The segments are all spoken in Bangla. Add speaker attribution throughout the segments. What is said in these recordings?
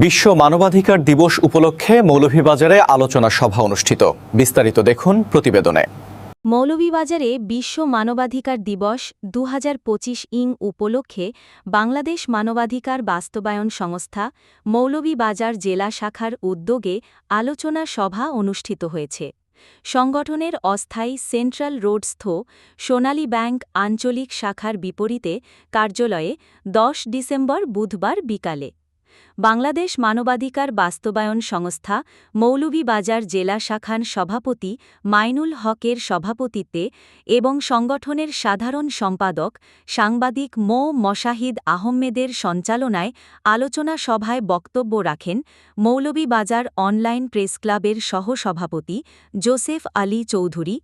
Speaker 1: বিশ্ব মানবাধিকার দিবস উপলক্ষে মৌলভীবাজারে আলোচনা সভা অনুষ্ঠিত। বিস্তারিত দেখুন প্রতিবেদনে।
Speaker 2: মৌলভীবাজারে বিশ্ব মানবাধিকার দিবস দু হাজার পঁচিশ ইং উপলক্ষে বাংলাদেশ মানবাধিকার বাস্তবায়ন সংস্থা মৌলভীবাজার জেলা শাখার উদ্যোগে আলোচনা সভা অনুষ্ঠিত হয়েছে। সংগঠনের অস্থায়ী সেন্ট্রাল রোডস্থ সোনালী ব্যাংক আঞ্চলিক শাখার বিপরীতে কার্যালয়ে দশ ডিসেম্বর বুধবার বিকালে বাংলাদেশ মানবাধিকার বাস্তবায়ন সংস্থা মৌলভীবাজার জেলা শাখার সভাপতি মাইনুল হকের সভাপতিত্বে এবং সংগঠনের সাধারণ সম্পাদক সাংবাদিক মো. মশাহিদ আহমেদের সঞ্চালনায় আলোচনা সভায় বক্তব্য রাখেন মৌলভীবাজার অনলাইন প্রেস ক্লাবের সহসভাপতি জোসেফ আলী চৌধুরী,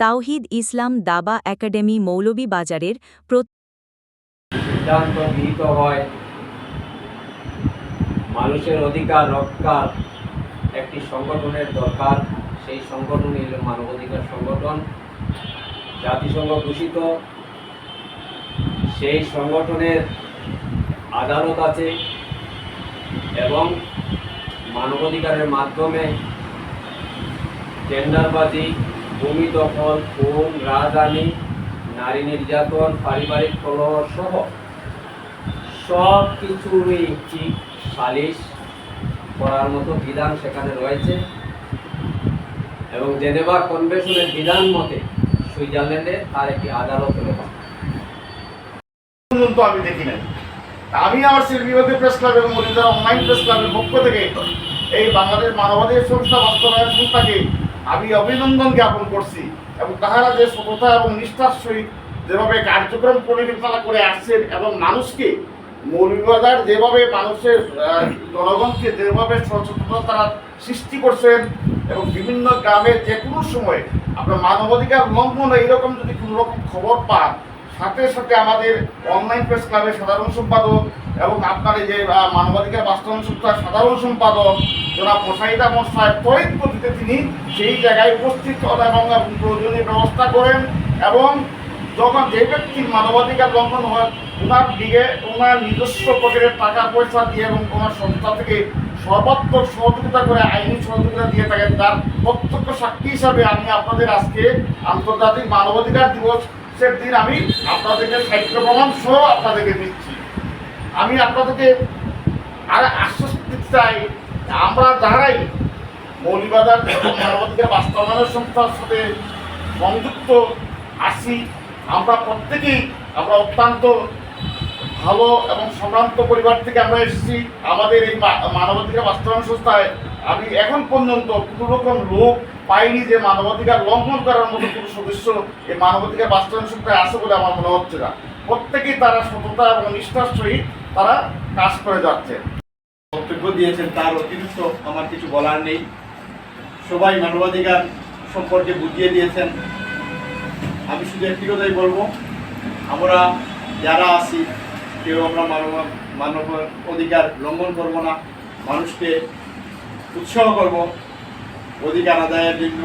Speaker 2: তাওহিদ ইসলাম দাবা একাডেমি মৌলভীবাজারের
Speaker 3: গৃহীত হয়। মানুষের অধিকার রক্ষার একটি সংগঠনের দরকার। সেই সংগঠন হল মানবাধিকার সংগঠন। জাতিসংঘ ঘোষিত। সেই সংগঠনের আদালত আছে এবং মানবাধিকারের মাধ্যমে টেন্ডারবাজি, ভূমি দখল, খুন, রাজধানী, নারী নির্যাতন, পারিবারিক কলহ সহ সব কিছুরই ঠিক সালিশ করার মতো বিধান সেখানে রয়েছে এবং জেনেভা কনভেনশনের বিধান মতে সুইজারল্যান্ডে তার একটি আদালত রয়েছে
Speaker 4: আমি দেখি নাই। আমি আমার বিভাগীয় প্রেস ক্লাব এবং মরিদার অনলাইন প্রেস ক্লাবের পক্ষ থেকে এই বাংলাদেশ মানবাধিকার সংস্থা বাস্তবায়ন সংস্থাকে আমি অভিনন্দন জ্ঞাপন করছি এবং তাহারা যে সততা এবং নিষ্ঠার সহিত যেভাবে কার্যক্রম পরিচালনা করে আসছেন এবং মানুষকে মৌলভীবাজার যেভাবে মানুষের জনগণকে যেভাবে সচেতনতা সৃষ্টি করছেন এবং বিভিন্ন গ্রামে যে কোনো সময় আপনার মানবাধিকার লঙ্ঘন এইরকম যদি কোনো রকম খবর পান, সাথে সাথে আমাদের অনলাইন প্রেস ক্লাবের সাধারণ সম্পাদক এবং আপনার এই যে মানবাধিকার বাস্তবায়ন সংস্থার সাধারণ সম্পাদক জনাব মোশাহিদা মোশাহেব তড়িৎ গতিতে তিনি সেই জায়গায় উপস্থিত হন এবং প্রয়োজনীয় ব্যবস্থা করেন এবং যখন যে ব্যক্তির মানবাধিকার লঙ্ঘন হয় ওনার দিকে ওনার নিজস্ব পকেটের টাকা, পয়সা দিয়ে এবং ওনার সংস্থা থেকে সর্বাত্মক সহযোগিতা করে, আইনি সহযোগিতা দিয়ে থাকেন তার প্রত্যক্ষ সাক্ষী হিসাবে আমি আপনাদের আজকে আন্তর্জাতিক মানবাধিকার দিবসের দিন আমি আপনাদেরকে সাহিত্য প্রমাণ সহ আপনাদেরকে দিচ্ছি। আমি আপনাদেরকে আর আশ্বাস দিতে চাই, আমরা যারাই মৌলিবাজার মানবাধিকার বাস্তবায়নের সংস্থার সাথে সংযুক্ত আছি আমরা প্রত্যেকেই, আমরা অত্যন্ত ভালো এবং সম্ভ্রান্ত পরিবার থেকে আমরা এসেছি। আমাদের এই মানবাধিকার বাস্তবায়ন সংস্থায় আমি এখন পর্যন্ত কোনো রকম লোক পাইনি যে মানবাধিকার লঙ্ঘন করার মতো কোনো সদস্য এই মানবাধিকার বাস্তবায়ন সংস্থায় আছে বলে আমার মনে হচ্ছে না। প্রত্যেকেই তারা সততা এবং নিষ্ঠার সহিত তারা কাজ করে যাচ্ছে।
Speaker 5: বক্তব্য দিয়েছেন, তার অতিরিক্ত আমার কিছু বলার নেই। সবাই মানবাধিকার সম্পর্কে বুঝিয়ে দিয়েছেন। আমি শুধু একটি কথাই বলব, আমরা যারা আছি, কেউ আমরা মানব মানব অধিকার লঙ্ঘন করব না, মানুষকে উৎসাহ করব অধিকার আদায়ের জন্য।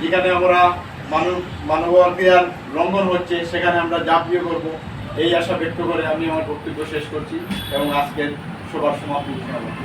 Speaker 5: যেখানে আমরা মানব মানবাধিকার লঙ্ঘন হচ্ছে, সেখানে আমরা ঝাঁপিয়ে করব। এই আশা ব্যক্ত করে আমি আমার বক্তব্য শেষ করছি এবং আজকের সবার সমাপ্তি ঘোষণা করছি